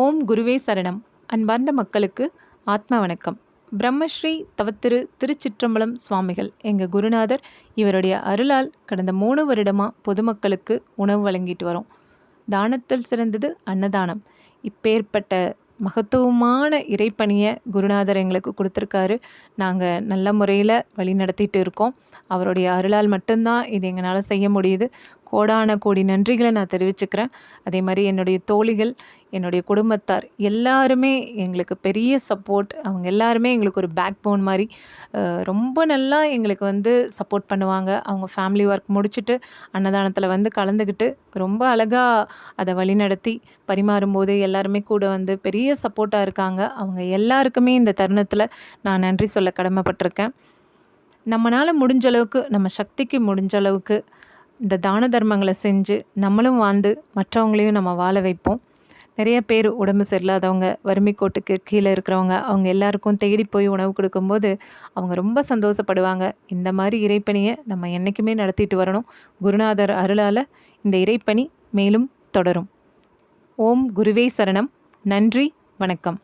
ஓம் குருவே சரணம். அன்பார்ந்த மக்களுக்கு ஆத்ம வணக்கம். பிரம்மஸ்ரீ தவத்திரு திருச்சிற்றம்பலம் சுவாமிகள் எங்கள் குருநாதர் இவருடைய அருளால் கடந்த மூணு வருடமாக பொதுமக்களுக்கு உணவு வழங்கிட்டு வரோம். தானத்தில் சிறந்தது அன்னதானம். இப்பேற்பட்ட மகத்துவமான இறைப்பணியை குருநாதர் எங்களுக்கு கொடுத்துருக்காரு. நாங்கள் நல்ல முறையில் வழி நடத்திட்டு இருக்கோம். அவருடைய அருளால் மட்டும்தான் இது எங்களால் செய்ய முடியுது. கோடான கோடி நன்றிகளை நான் தெரிவிச்சுக்கிறேன். அதே மாதிரி என்னுடைய தோழிகள் என்னுடைய குடும்பத்தார் எல்லாருமே எங்களுக்கு பெரிய சப்போர்ட் அவங்க எல்லாருமே எங்களுக்கு ஒரு பேக் போன் மாதிரி ரொம்ப நல்லா எங்களுக்கு வந்து சப்போர்ட் பண்ணுவாங்க. அவங்க ஃபேமிலி ஒர்க் முடிச்சுட்டு அன்னதானத்தில் வந்து கலந்துக்கிட்டு ரொம்ப அழகாக அதை வழிநடத்தி பரிமாறும்போது எல்லாருமே கூட வந்து பெரிய சப்போர்ட்டாக இருக்காங்க. அவங்க எல்லாருக்குமே இந்த தருணத்தில் நான் நன்றி சொல்ல கடமைப்பட்டிருக்கேன். நம்மளால் முடிஞ்ச அளவுக்கு நம்ம சக்திக்கு முடிஞ்ச அளவுக்கு இந்த தான தர்மங்களை செஞ்சு நம்மளும் வாழ்ந்து மற்றவங்களையும் நம்ம வாழ வைப்போம். நிறைய பேர் உடம்பு சரியில்லாதவங்க வறுமை கோட்டுக்கு கீழே இருக்கிறவங்க அவங்க எல்லாருக்கும் தேடி போய் உணவு கொடுக்கும்போது அவங்க ரொம்ப சந்தோஷப்படுவாங்க. இந்த மாதிரி இறைப்பணியை நம்ம என்றைக்குமே நடத்திட்டு வரணும். குருநாதர் அருளால் இந்த இறைப்பணி மேலும் தொடரும். ஓம் குருவே சரணம். நன்றி வணக்கம்.